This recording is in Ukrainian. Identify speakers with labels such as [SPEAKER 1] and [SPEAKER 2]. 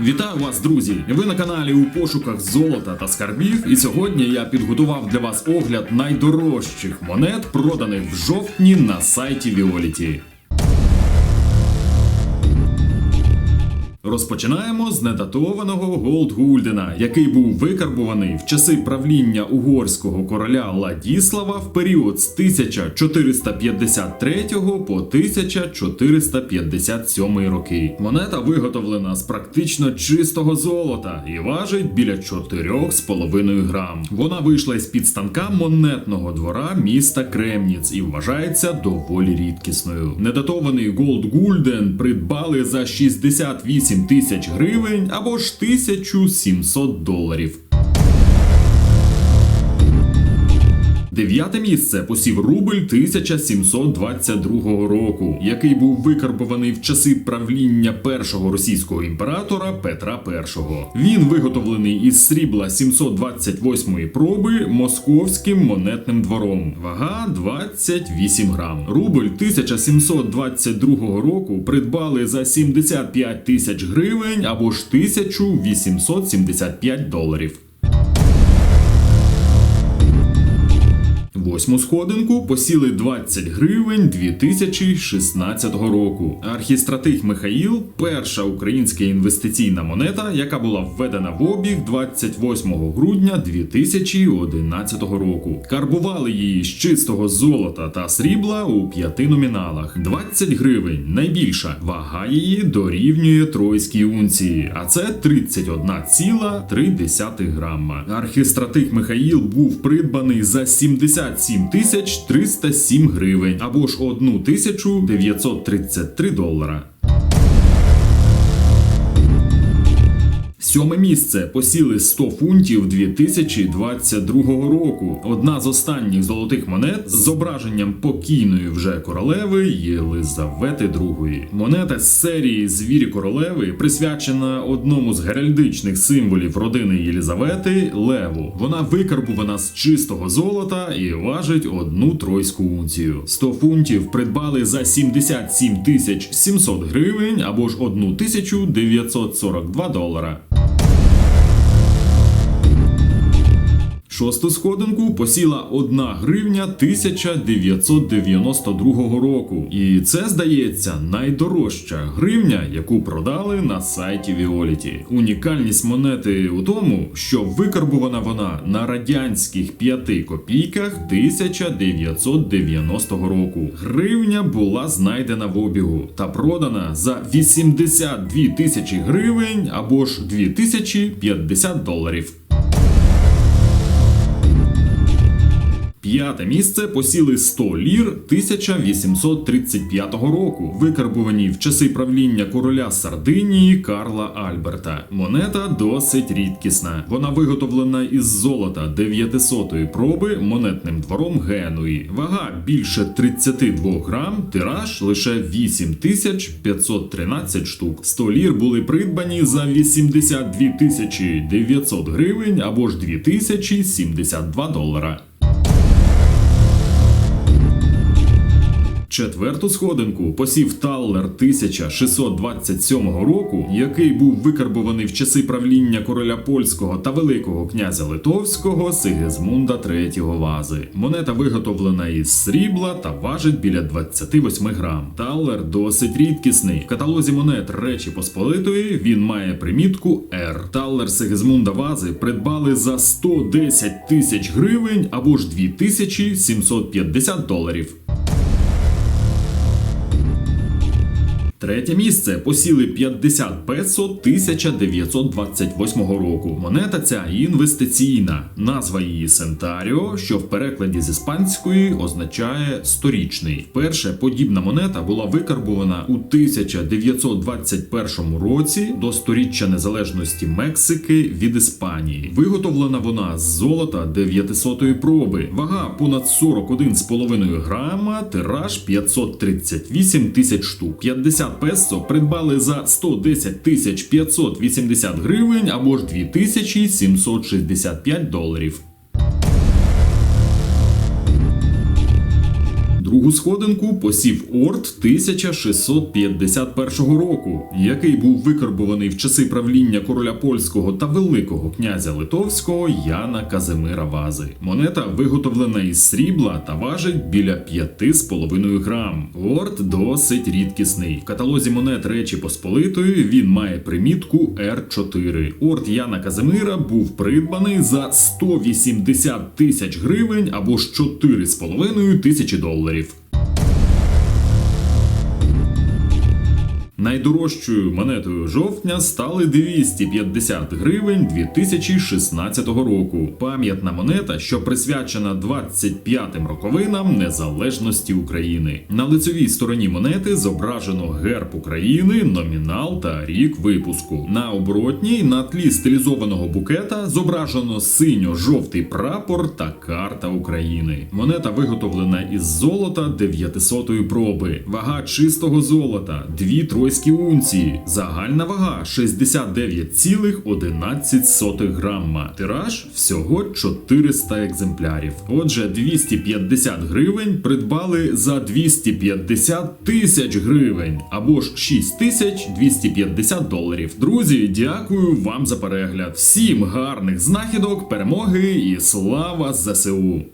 [SPEAKER 1] Вітаю вас, друзі! Ви на каналі у пошуках золота та скарбів. І сьогодні я підготував для вас огляд найдорожчих монет, проданих в жовтні на сайті Віоліті. Розпочинаємо з недатованого Голд Гульдена, який був викарбуваний в часи правління угорського короля Ладіслава в період з 1453 по 1457 роки. Монета виготовлена з практично чистого золота і важить біля 4,5 грам. Вона вийшла із під станка монетного двора міста Кремніц і вважається доволі рідкісною. Недатований Голд Гульден придбали за 68 тисяч гривень або ж 1700 доларів. Дев'яте місце посів рубль 1722 року, який був викарбований в часи правління першого російського імператора Петра І. Він виготовлений із срібла 728 проби московським монетним двором. Вага 28 грам. Рубль 1722 року придбали за 75 тисяч гривень або ж 1875 доларів. Восьму сходинку посіли 20 гривень 2016 року. Архістратих Михаїл перша українська інвестиційна монета, яка була введена в обіг 28 грудня 2011 року. Карбували її з чистого золота та срібла у п'яти номіналах. 20 гривень найбільша. Вага її дорівнює тройській унції, а це 31,3 грама. Архістратих Михаїл був придбаний за 77 тисяч 307 гривень або ж 1933 долара. Сьоме місце посіли 100 фунтів 2022 року. Одна з останніх золотих монет з зображенням покійної вже королеви Єлизавети II. Монета з серії Звірі королеви присвячена одному з геральдичних символів родини Єлизавети Леву. Вона викарбувана з чистого золота і важить одну тройську унцію. 100 фунтів придбали за 77 тисяч 700 гривень або ж 1942 долара. Шосту сходинку посіла 1 гривня 1992 року. І це, здається, найдорожча гривня, яку продали на сайті Віоліті. Унікальність монети у тому, що викарбувана вона на радянських 5 копійках 1990 року. Гривня була знайдена в обігу та продана за 82 тисячі гривень або ж 2050 доларів. П'яте місце посіли 100 лір 1835 року, викарбувані в часи правління короля Сардинії Карла Альберта. Монета досить рідкісна. Вона виготовлена із золота 900-ї проби монетним двором Генуї. Вага більше 32 грам, тираж лише 8513 штук. 100 лір були придбані за 82 тисячі 900 гривень або ж 2072 долара. Четверту сходинку посів Таллер 1627 року, який був викарбований в часи правління короля польського та великого князя Литовського Сигизмунда III Вази. Монета виготовлена із срібла та важить біля 28 грам. Таллер досить рідкісний. В каталозі монет Речі Посполитої він має примітку R. Таллер Сигизмунда Вази придбали за 110 тисяч гривень або ж 2750 доларів. Третє місце посіли 50 песо 1928 року. Монета ця інвестиційна. Назва її Сентаріо, що в перекладі з іспанської означає сторічний. Перша подібна монета була викарбована у 1921 році до сторіччя незалежності Мексики від Іспанії. Виготовлена вона з золота 900-ї проби. Вага понад 41,5 грама, тираж 538 тисяч штук. 50 песо придбали за 110 тисяч 580 гривень або ж 2765 доларів. Другу сходинку посів орд 1651 року, який був викарбований в часи правління короля польського та великого князя Литовського Яна Казимира Вази. Монета виготовлена із срібла та важить біля 5,5 грам. Орд досить рідкісний. В каталозі монет Речі Посполитої він має примітку R4. Орд Яна Казимира був придбаний за 180 тисяч гривень або ж 4,5 тисячі доларів. Найдорожчою монетою жовтня стали 250 гривень 2016 року. Пам'ятна монета, що присвячена 25-м роковинам незалежності України. На лицевій стороні монети зображено герб України, номінал та рік випуску. На оборотній на тлі стилізованого букета зображено синьо-жовтий прапор та карта України. Монета виготовлена із золота 900-ї проби. Вага чистого золота 2 тройські унції. Загальна вага 69,11 грамма. Тираж всього 400 екземплярів. Отже, 250 гривень придбали за 250 тисяч гривень або ж 6250 доларів. Друзі, дякую вам за перегляд. Всім гарних знахідок, перемоги і слава ЗСУ!